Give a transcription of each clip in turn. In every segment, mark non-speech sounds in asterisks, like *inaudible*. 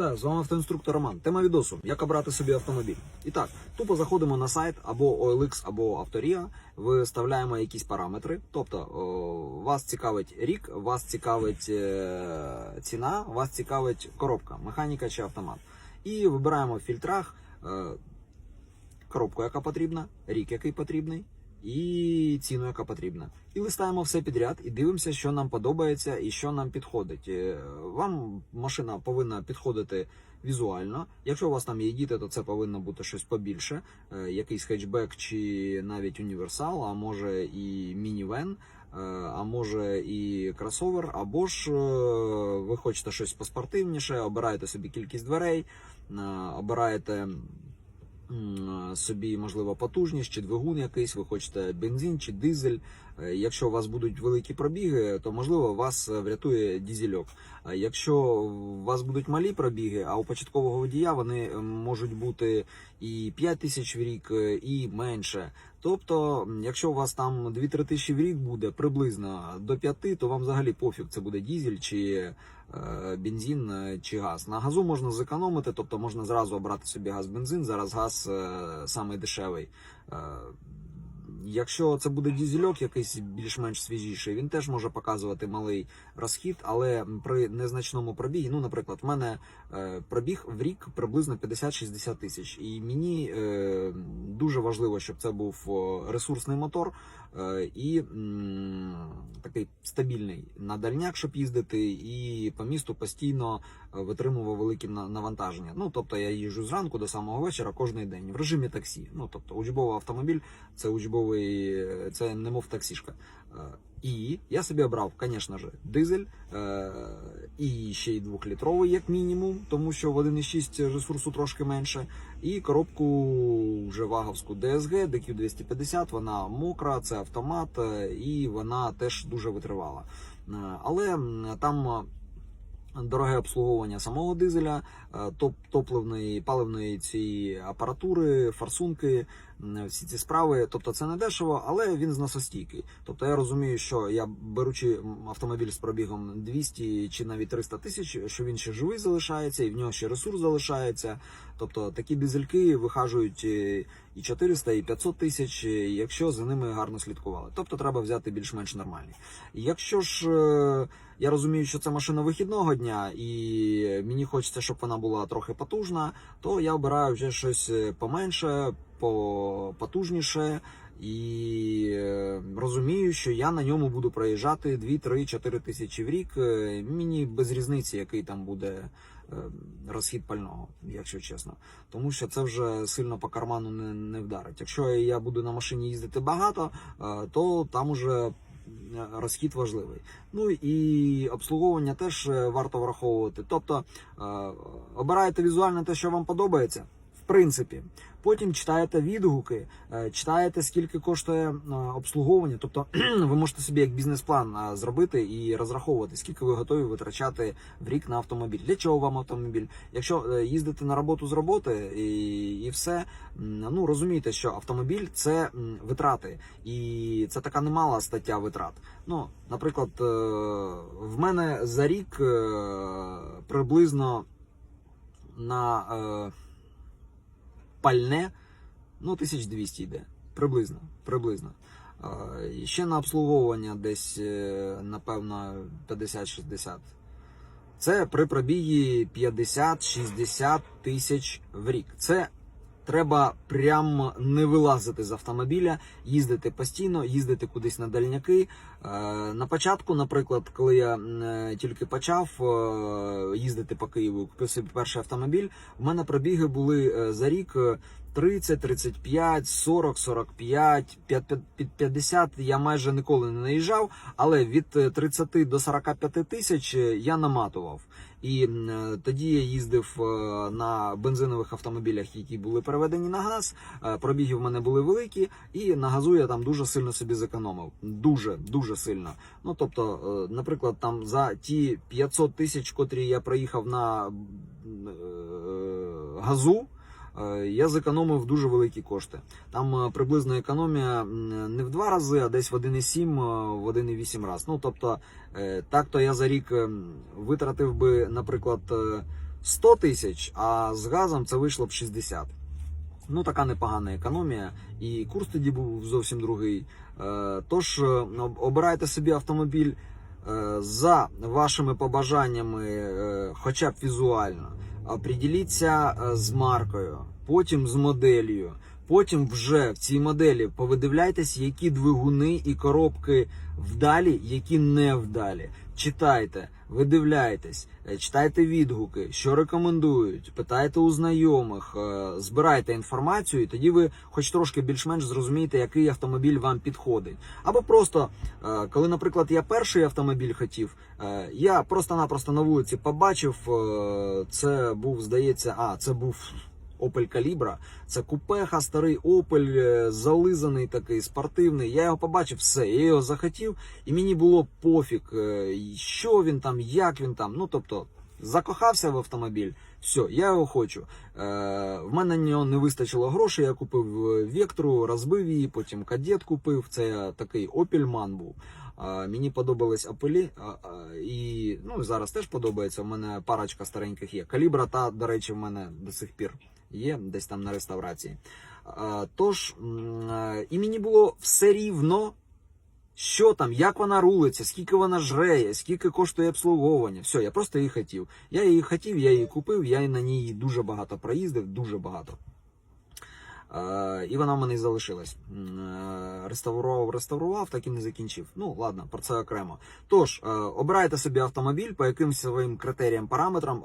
Так, з вами автоінструктор Роман. Тема відосу: як обрати собі автомобіль. І так, тупо заходимо на сайт або OLX, або Авторія. Виставляємо якісь параметри. Тобто о, вас цікавить рік, вас цікавить е, ціна, вас цікавить коробка, механіка чи автомат. І вибираємо в фільтрах е, коробку, яка потрібна, рік, який потрібний, і ціну, яка потрібна. І листаємо все підряд і дивимося, що нам подобається і що нам підходить. Е, Вам машина повинна підходити візуально. Якщо у вас там є діти, то це повинно бути щось побільше, е, якийсь хетчбек чи навіть універсал, а може і мінівен. е, А може і кросовер, або ж ви хочете щось поспортивніше, обираєте собі кількість дверей, обираєте собі, можливо, потужність чи двигун якийсь, ви хочете бензин чи дизель. Е, Якщо у вас будуть великі пробіги, то можливо вас е, врятує дізельок. А Якщо у вас будуть малі пробіги, а у початкового водія вони е, можуть бути і 5 тисяч в рік, е, і менше. Тобто, якщо у вас там 2-3 тисячі в рік буде приблизно до 5, то вам взагалі пофіг, це буде дізель чи е, бензин е, чи газ. На газу можна зекономити, тобто можна зразу обрати собі газ-бензин. Зараз газ е, самий дешевий. Е, Якщо це буде дізельок, якийсь більш-менш свіжіший, він теж може показувати малий розхід, але при незначному пробігі, ну, наприклад, в мене е, пробіг в рік приблизно 50-60 тисяч, і мені е, дуже важливо, щоб це був ресурсний мотор е, і такий стабільний на дальняк, щоб їздити, і по місту постійно витримував великі на- навантаження. Ну тобто я їжджу зранку до самого вечора кожен день в режимі таксі. Ну тобто учбовий автомобіль це учбовий, е, це немов таксішка. Е, І я собі обрав, звісно ж, дизель е, і ще й двохлітровий, як мінімум, тому що в 1,6 ресурсу трошки менше. І коробку вже ваговську DSG, DQ250, вона мокра, це автомат, е, і вона теж дуже витривала. Е, Але там. Дороге обслуговування самого дизеля, е, топ топливної паливної цієї апаратури, форсунки, всі ці справи. Тобто це не дешево, але він зносостійкий. Тобто я розумію, що я беручи автомобіль з пробігом 200 чи навіть 300 тисяч, що він ще живий залишається, і в нього ще ресурс залишається. Тобто такі дизельки вихажують е, і 400, і 500 тисяч, е, якщо за ними гарно слідкували. Тобто треба взяти більш-менш нормальні. Якщо ж е, я розумію, що це машина вихідного дня, і мені хочеться, щоб вона була трохи потужна, то я обираю вже щось поменше, по- потужніше. І е, розумію, що я на ньому буду проїжджати 2, 3, 4 тисячі в рік. Е, Мені без різниці, який там буде е, розхід пального, якщо чесно. Тому що це вже сильно по карману не, не вдарить. Якщо я буду на машині їздити багато, то там уже розхід важливий. Ну і обслуговування теж варто враховувати. Тобто е, обираєте візуально те, що вам подобається. Принципі, потім читаєте відгуки, е, читаєте, скільки коштує е, обслуговування. Тобто, *clears throat* ви можете собі як бізнес-план е, зробити і розраховувати, скільки ви готові витрачати в рік на автомобіль. Для чого вам автомобіль? Якщо їздите на роботу з роботи і, і все, ну розумієте, що автомобіль це витрати, і це така немала стаття витрат. Ну, наприклад, в мене за рік приблизно на пальне ну, 1200 йде. Приблизно. приблизно. Ще на обслуговування десь, е, напевно, 50-60. Це при пробігі 50-60 тисяч в рік. Це треба прям не вилазити з автомобіля, їздити постійно, їздити кудись на дальняки. Е, На початку, наприклад, коли я е, тільки почав е, їздити по Києву, купив собі перший автомобіль, в мене пробіги були за рік е, 30, 35, 40, 45, 5 під 50 я майже ніколи не наїжджав, але від е, 30 до 45 тисяч я наматував. І тоді я їздив е, на бензинових автомобілях, які були переведені на газ. Е, Пробіги в мене були великі, і на газу я там дуже сильно собі зекономив. Дуже, дуже сильно. Ну тобто, е, наприклад, там за ті 500 тисяч, котрі я проїхав на газу. Е, Я зекономив дуже великі кошти. Там е, приблизно економія не в два рази, а десь в 1,7, е, в 1,8 раз. Ну тобто, так то я за рік ем, витратив би, наприклад, е, 100 тисяч, а з газом це вийшло б 60. Ну, така непогана економія, і курс тоді був зовсім другий. Тож обирайте собі автомобіль за вашими побажаннями, хоча б візуально. Оприділіться е, з маркою, потім з моделлю. Потім вже в цій моделі повидивляйтесь, які двигуни і коробки вдалі, які не вдалі. Читайте, видивляйтесь, е, читайте відгуки, що рекомендують, питайте у знайомих, е, збирайте інформацію, і тоді ви хоч трошки більш-менш зрозумієте, який автомобіль вам підходить. Або просто, е, коли, наприклад, я перший автомобіль хотів, я просто-напросто на вулиці побачив, це був, здається, а це був. Opel Calibra. Це купеха, старий Opel, е, зализаний такий спортивний. Я його побачив, все, я його захотів, і мені було пофіг, е, що він там, як він там. Ну тобто, закохався в автомобіль, все, я його хочу. Е, в мене на нього не вистачило грошей. Я купив е, Вектру, розбив її, потім кадет купив. Це такий Opelman був. Мені подобались Опелі, а, а, і ну зараз теж подобається. У мене парочка стареньких є. Калібра, та, до речі, в мене до сих пір є, десь там на реставрації. Тож, і мені було все рівно, що там, як вона рулиться, скільки вона жреє, скільки коштує обслуговування. Все, я просто її хотів. Я її хотів, я її купив, я на ній дуже багато проїздив, дуже багато. І вона в мене і залишилась. Реставрував, реставрував, так і не закінчив. Ну, ладно, про це окремо. Тож, обирайте собі автомобіль по якимось своїм критеріям, параметрам.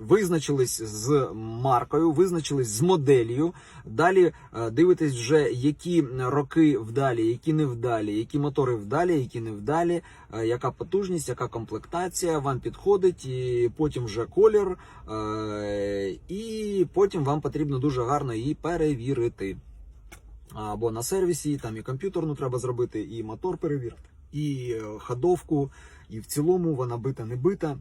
Визначились з маркою, визначились з моделлю. Далі е, дивитесь вже, які роки вдалі, які не вдалі, які мотори вдалі, які не вдалі, е, яка потужність, яка комплектація вам підходить, і потім вже колір, е, і потім вам потрібно дуже гарно її перевірити. Або на сервісі, там і комп'ютерну треба зробити, і мотор перевірити, і ходовку, і в цілому вона бита, не бита.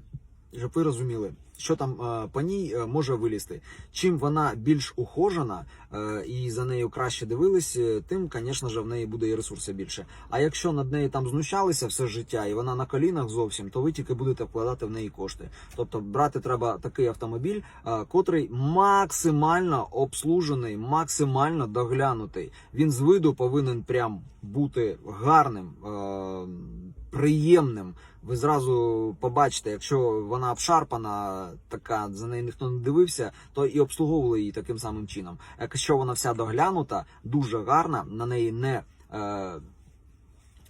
Щоб ви розуміли, що там е, по ній е, може вилізти. Чим вона більш ухожена е, і за нею краще дивились, тим, звісно ж, в неї буде і ресурсу більше. А якщо над нею там знущалися все життя, і вона на колінах зовсім, то ви тільки будете вкладати в неї кошти. Тобто брати треба такий автомобіль, котрий максимально обслужений, максимально доглянутий. Він з виду повинен прям бути гарним. Приємним, ви зразу побачите, якщо вона обшарпана, така за нею ніхто не дивився, то і обслуговували її таким самим чином. Якщо вона вся доглянута, дуже гарна, на неї не е,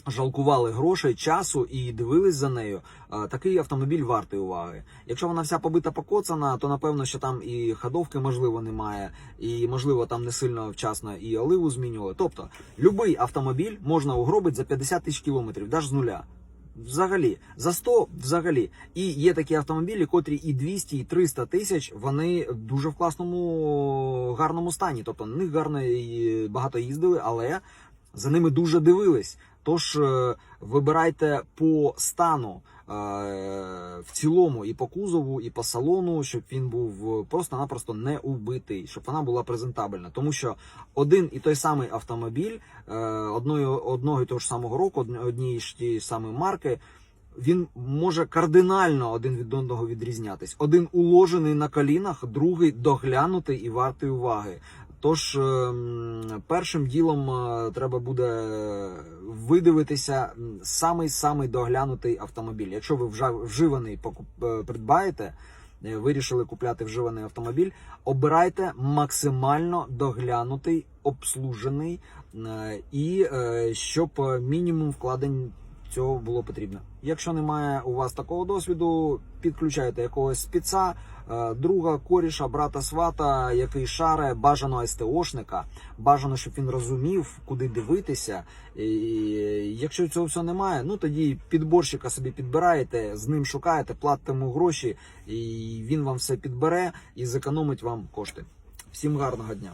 жалкували грошей, часу і дивились за нею. е, такий автомобіль вартий уваги. Якщо вона вся побита покоцана, то напевно, що там і ходовки можливо немає, і можливо там не сильно вчасно і оливу змінювали. Тобто, будь-який автомобіль можна угробити за 50 тисяч кілометрів, навіть з нуля. Взагалі, за 100 взагалі. І є такі автомобілі, котрі і 200, і 300 тисяч, вони дуже в класному гарному стані. Тобто на них гарно і багато їздили, але за ними дуже дивились. Тож е, вибирайте по стану е, в цілому і по кузову, і по салону, щоб він був просто-напросто не убитий, щоб вона була презентабельна. Тому що один і той самий автомобіль е, одної, одного і того ж самого року, одні- однієї ж тієї самої марки. Він може кардинально один від одного відрізнятись. Один уложений на колінах, другий доглянутий і вартий уваги. Тож ем, першим ділом е, треба буде видивитися самий самий доглянутий автомобіль. Якщо ви вживаний е, придбаєте, е, вирішили купляти вживаний автомобіль, обирайте максимально доглянутий, обслужений е, і е, щоб е, мінімум вкладень цього було потрібно. Якщо немає у вас такого досвіду, підключайте якогось спеца, е, друга, коріша, брата свата, який шаре, бажано СТОшника, бажано, щоб він розумів, куди дивитися. І якщо цього всього немає, ну тоді підборщика собі підбираєте, з ним шукаєте, платите йому гроші, і він вам все підбере і зекономить вам кошти. Всім гарного дня!